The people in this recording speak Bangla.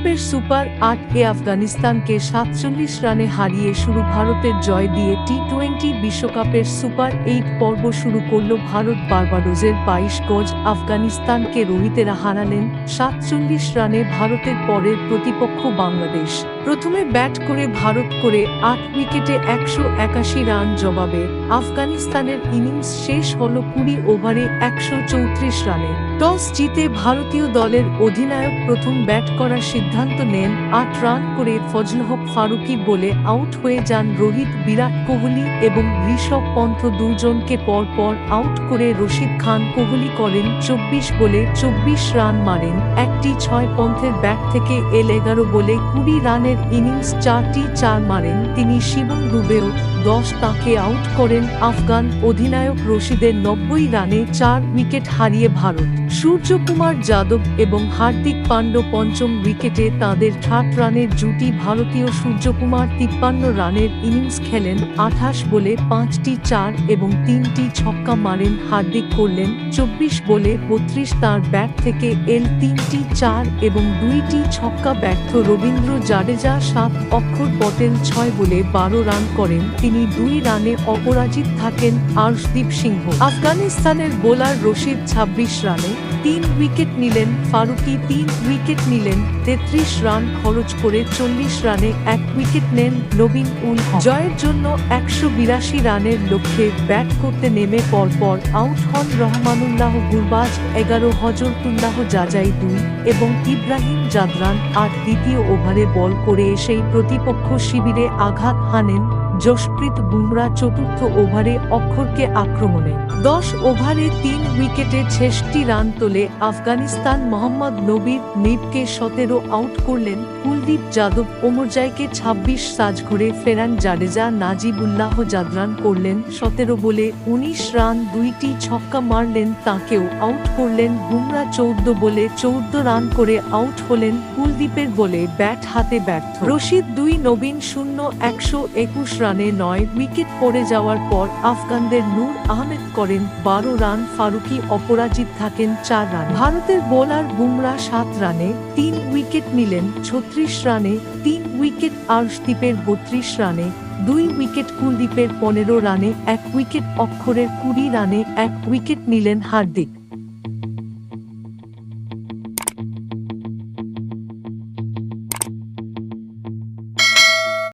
বিশ্বকাপের সুপার আট এ আফগানিস্তানকে সাতচল্লিশ রানে হারিয়ে শুরু ভারতের জয় দিয়ে টি টোয়েন্টি বিশ্বকাপের সুপার এইট পর্ব শুরু করল ভারত। বার্বাডোজের বাইশ গজ আফগানিস্তানকে রোহিতেরা হারালেন সাতচল্লিশ রানে ভারতের পরের প্রতিপক্ষ বাংলাদেশ। প্রথমে ব্যাট করে ভারত করে আট উইকেটে একশো একাশি রান জবাবে। আফগানিস্তানের ইনিংস শেষ হল কুড়ি ওভারে একশো চৌত্রিশ রানে। টস জিতে ভারতীয় দলের অধিনায়ক প্রথম ব্যাট করার সিদ্ধান্ত নেন। আট রান করে ফজল হক ফারুকি বলে আউট হয়ে যান রোহিত, বিরাট কোহলি এবং ঋষভ পন্থ দুজনকে পর পর আউট করে রশিদ খান। কোহলি করেন চব্বিশ বলে চব্বিশ রান মারেন। একটি ছয় পন্থের ব্যাট থেকে এল এগারো বলে কুড়ি রানের ইনিংস চারটি চার মারেন তিনি শিবম দুবেও। দশ তাকে আউট করেন আফগান অধিনায়ক রশিদের নব্বই রানে চার উইকেট হারিয়ে ভারত। সূর্যকুমার যাদব এবং হার্দিক পাণ্ড পঞ্চম উইকেটে তাদের ষাট রানের জুটি ভারতীয় সূর্যকুমার তিপ্পান্ন রানের ইনিংস খেলেন আঠাশ বলে পাঁচটি চার এবং তিনটি ছক্কা মারেন হার্দিক করলেন চব্বিশ বলে বত্রিশ তার ব্যাট থেকে এল তিনটি চার এবং দুইটি ছক্কা ব্যর্থ রবীন্দ্র জাডেজা সাত অক্ষর পটেল ছয় বলে বারো রান করেন তিনি দুই রানে অপরাজিত থাকেন আর্শদীপ সিংহ। আফগানিস্তানের বোলার রশিদ ছাব্বিশ রানে তিন উইকেট নিলেন ফারুকি, তিন উইকেট নিলেন তেত্রিশ রান খরচ করে চল্লিশ রানে এক উইকেট নেন নবীন উল জয়ের জন্য একশো বিরাশি রানের লক্ষ্যে ব্যাট করতে নেমে পরপর আউট হন রহমানুল্লাহ গুরবাজ, এগারো হজরতুল্লাহ জাজাই দুই এবং ইব্রাহিম জাদরান আর দ্বিতীয় ওভারে বল করে এসেই প্রতিপক্ষ শিবিরে আঘাত হানেন জশপ্রীত বুমরা চতুর্থ ওভারে অক্ষরকে আক্রমণে। দশ ওভারে তিন উইকেটে ছেষট্টি রান তোলে আফগানিস্তান মোহাম্মদ নবীর নিবকে সতেরো আউট করলেন কুলদীপ যাদব। ওমরজাইকে ছাব্বিশ সাজ ঘুরে ফেরান জাডেজা। নাজিবুল্লাহ জাদরান করলেন সতেরো বলে উনিশ রান, দুইটি ছক্কা মারলেন তাকেও আউট করলেন। বুমরা চৌদ্দ বলে চৌদ্দ রান করে আউট হলেন কুলদীপের বলে ব্যাট হাতে ব্যর্থ। রশিদ দুই, নবীন শূন্য, একশো একুশ রানে নয় উইকেট পড়ে যাওয়ার পর আফগানদের নূর আহমেদ করেন বারো রান, ফারুকি অপরাজিত থাকেন চার রান। ভারতের বোলার বুমরা সাত রানে, তিন উইকেট নিলেন ছত্রিশ রানে, তিন উইকেট আর্শদীপের বত্রিশ রানে, দুই উইকেট কুলদীপের পনেরো রানে, এক উইকেট অক্ষরের কুড়ি রানে, এক উইকেট নিলেন হার্দিক।